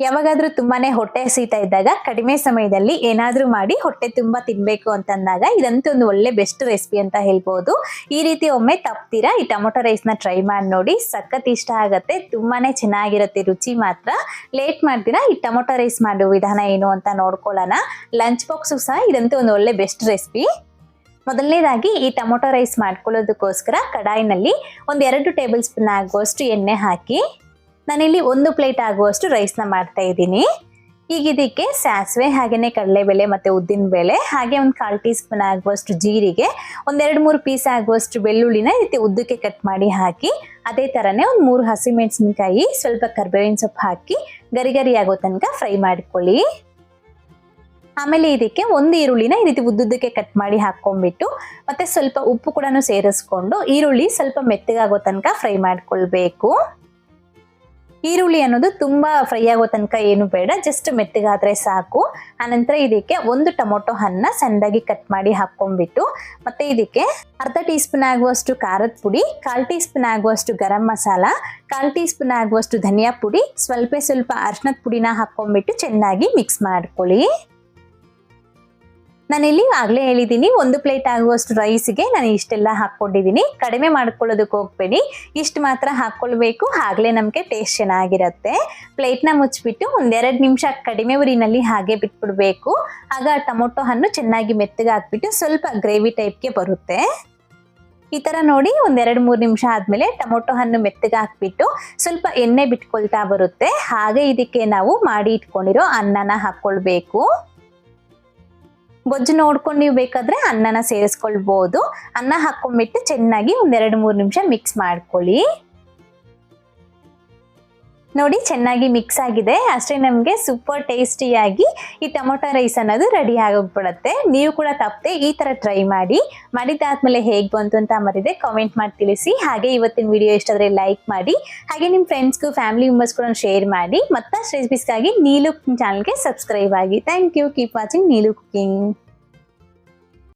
ಯಾವಾಗಾದ್ರೂ ತುಂಬಾನೇ ಹೊಟ್ಟೆ ಹಸಿತಾ ಇದ್ದಾಗ ಕಡಿಮೆ ಸಮಯದಲ್ಲಿ ಏನಾದ್ರೂ ಮಾಡಿ ಹೊಟ್ಟೆ ತುಂಬಾ ತಿನ್ಬೇಕು ಅಂತಂದಾಗ ಇದಂತೂ ಒಂದು ಒಳ್ಳೆ ಬೆಸ್ಟ್ ರೆಸಿಪಿ ಅಂತ ಹೇಳ್ಬೋದು. ಈ ರೀತಿ ಒಮ್ಮೆ ತಪ್ತೀರಾ? ಈ ಟೊಮೊಟೊ ರೈಸ್ನ ಟ್ರೈ ಮಾಡಿ ನೋಡಿ. ಸಖತ್ ಇಷ್ಟ ಆಗತ್ತೆ. ತುಂಬಾನೇ ಚೆನ್ನಾಗಿರುತ್ತೆ ರುಚಿ ಮಾತ್ರ. ಲೇಟ್ ಮಾಡ್ತೀರಾ? ಈ ಟೊಮೊಟೊ ರೈಸ್ ಮಾಡೋ ವಿಧಾನ ಏನು ಅಂತ ನೋಡ್ಕೊಳ್ಳೋಣ. ಲಂಚ್ ಬಾಕ್ಸು ಸಹ ಇದಂತೂ ಒಂದು ಒಳ್ಳೆ ಬೆಸ್ಟ್ ರೆಸಿಪಿ. ಮೊದಲನೇದಾಗಿ ಈ ಟೊಮೊಟೊ ರೈಸ್ ಮಾಡ್ಕೊಳ್ಳೋದಕ್ಕೋಸ್ಕರ ಕಡಾಯಿನಲ್ಲಿ ಒಂದು ಎರಡು ಟೇಬಲ್ ಸ್ಪೂನ್ ಆಗುವಷ್ಟು ಎಣ್ಣೆ ಹಾಕಿ ನಾನಿಲ್ಲಿ ಒಂದು ಪ್ಲೇಟ್ ಆಗುವಷ್ಟು ರೈಸ್ನ ಮಾಡ್ತಾ ಇದ್ದೀನಿ. ಈಗ ಇದಕ್ಕೆ ಸಾಸಿವೆ ಹಾಗೆಯೇ ಕಡಲೆಬೇಳೆ ಮತ್ತು ಉದ್ದಿನ ಬೇಳೆ, ಹಾಗೆ ಒಂದು ಕಾಲು ಟೀ ಸ್ಪೂನ್ ಆಗುವಷ್ಟು ಜೀರಿಗೆ ಒಂದೆರಡು ಮೂರು ಪೀಸ್ ಆಗುವಷ್ಟು ಬೆಳ್ಳುಳ್ಳಿನ ರೀತಿ ಉದ್ದಕ್ಕೆ ಕಟ್ ಮಾಡಿ ಹಾಕಿ, ಅದೇ ಥರನೇ ಒಂದು ಮೂರು ಹಸಿಮೆಣಸಿನ್ಕಾಯಿ, ಸ್ವಲ್ಪ ಕರ್ಬೇವಿನ ಸೊಪ್ಪು ಹಾಕಿ ಗರಿ ಗರಿ ಆಗೋ ತನಕ ಫ್ರೈ ಮಾಡ್ಕೊಳ್ಳಿ. ಆಮೇಲೆ ಇದಕ್ಕೆ ಒಂದು ಈರುಳ್ಳಿನ ಈ ರೀತಿ ಉದ್ದುದ್ದಕ್ಕೆ ಕಟ್ ಮಾಡಿ ಹಾಕೊಂಡ್ಬಿಟ್ಟು ಮತ್ತೆ ಸ್ವಲ್ಪ ಉಪ್ಪು ಕೂಡ ಸೇರಿಸ್ಕೊಂಡು ಈರುಳ್ಳಿ ಸ್ವಲ್ಪ ಮೆತ್ತಗಾಗೋ ತನಕ ಫ್ರೈ ಮಾಡ್ಕೊಳ್ಬೇಕು. ಈರುಳ್ಳಿ ಅನ್ನೋದು ತುಂಬಾ ಫ್ರೈ ಆಗೋ ತನಕ ಏನು ಬೇಡ ಜಸ್ಟ್ ಮೆತ್ತಗಾದ್ರೆ ಸಾಕು. ಆನಂತರ ಇದಕ್ಕೆ ಒಂದು ಟೊಮೊಟೊ ಹಣ್ಣ ಸಣ್ಣದಾಗಿ ಕಟ್ ಮಾಡಿ ಹಾಕೊಂಡ್ಬಿಟ್ಟು ಮತ್ತೆ ಇದಕ್ಕೆ ಅರ್ಧ ಟೀ ಸ್ಪೂನ್ ಆಗುವಷ್ಟು ಖಾರದ ಪುಡಿ, ಕಾಲ್ ಟೀ ಸ್ಪೂನ್ ಆಗುವಷ್ಟು ಗರಂ ಮಸಾಲ, ಕಾಲ್ ಟೀ ಸ್ಪೂನ್ ಆಗುವಷ್ಟು ಧನಿಯಾ ಪುಡಿ, ಸ್ವಲ್ಪ ಸ್ವಲ್ಪ ಅರ್ಶಿನದ ಪುಡಿನ ಹಾಕೊಂಡ್ಬಿಟ್ಟು ಚೆನ್ನಾಗಿ ಮಿಕ್ಸ್ ಮಾಡ್ಕೊಳ್ಳಿ. ನಾನಿಲ್ಲಿ ಆಗಲೇ ಹೇಳಿದ್ದೀನಿ ಒಂದು ಪ್ಲೇಟ್ ಆಗುವಷ್ಟು ರೈಸ್ಗೆ ನಾನು ಇಷ್ಟೆಲ್ಲ ಹಾಕ್ಕೊಂಡಿದ್ದೀನಿ ಕಡಿಮೆ ಮಾಡ್ಕೊಳ್ಳೋದಕ್ಕೆ ಹೋಗ್ಬೇಡಿ. ಇಷ್ಟು ಮಾತ್ರ ಹಾಕ್ಕೊಳ್ಬೇಕು. ಆಗಲೇ ನಮಗೆ ಟೇಸ್ಟ್ ಚೆನ್ನಾಗಿರುತ್ತೆ. ಪ್ಲೇಟ್ನ ಮುಚ್ಚಿಬಿಟ್ಟು ಒಂದೆರಡು ನಿಮಿಷ ಕಡಿಮೆ ಉರಿನಲ್ಲಿ ಹಾಗೆ ಬಿಟ್ಬಿಡ್ಬೇಕು. ಆಗ ಟೊಮೊಟೊ ಹಣ್ಣು ಚೆನ್ನಾಗಿ ಮೆತ್ತಗೆ ಹಾಕ್ಬಿಟ್ಟು ಸ್ವಲ್ಪ ಗ್ರೇವಿ ಟೈಪ್ಗೆ ಬರುತ್ತೆ. ಈ ಥರ ನೋಡಿ ಒಂದೆರಡು ಮೂರು ನಿಮಿಷ ಆದಮೇಲೆ ಟೊಮೊಟೊ ಹಣ್ಣು ಮೆತ್ತಗೆ ಹಾಕ್ಬಿಟ್ಟು ಸ್ವಲ್ಪ ಎಣ್ಣೆ ಬಿಟ್ಕೊಳ್ತಾ ಬರುತ್ತೆ. ಹಾಗೆ ಇದಕ್ಕೆ ನಾವು ಮಾಡಿ ಇಟ್ಕೊಂಡಿರೋ ಅನ್ನನ ಹಾಕ್ಕೊಳ್ಬೇಕು. ಗೊಜ್ಜು ನೋಡ್ಕೊಂಡು ನೀವು ಬೇಕಾದ್ರೆ ಅನ್ನನ ಸೇರಿಸ್ಕೊಳ್ಬೋದು. ಅನ್ನ ಹಾಕೊಂಡ್ಬಿಟ್ಟು ಚೆನ್ನಾಗಿ ಒಂದೆರಡು ಮೂರು ನಿಮಿಷ ಮಿಕ್ಸ್ ಮಾಡ್ಕೊಳ್ಳಿ. ನೋಡಿ, ಚೆನ್ನಾಗಿ ಮಿಕ್ಸ್ ಆಗಿದೆ. ಅಷ್ಟೇ ನಮಗೆ ಸೂಪರ್ ಟೇಸ್ಟಿಯಾಗಿ ಈ ಟೊಮೊಟೊ ರೈಸ್ ಅನ್ನೋದು ರೆಡಿ ಆಗೋಗ್ಬಿಡುತ್ತೆ. ನೀವು ಕೂಡ ತಪ್ಪದೆ ಈ ಥರ ಟ್ರೈ ಮಾಡಿ. ಮಾಡಿದ್ದಾದ್ಮೇಲೆ ಹೇಗೆ ಬಂತು ಅಂತ ಮರಿದೆ ಕಾಮೆಂಟ್ ಮಾಡಿ ತಿಳಿಸಿ. ಹಾಗೆ ಇವತ್ತಿನ ವಿಡಿಯೋ ಇಷ್ಟ ಆದರೆ ಲೈಕ್ ಮಾಡಿ. ಹಾಗೆ ನಿಮ್ಮ ಫ್ರೆಂಡ್ಸ್ಗೂ ಫ್ಯಾಮಿಲಿ ಮೆಂಬರ್ಸ್ ಕೂಡ ಶೇರ್ ಮಾಡಿ. ಮತ್ತಷ್ಟು ರೆಸಿಪೀಸ್ಗಾಗಿ ನೀಲು ಚಾನಲ್ಗೆ ಸಬ್ಸ್ಕ್ರೈಬ್ ಆಗಿ. Thank you keep watching Neelu cooking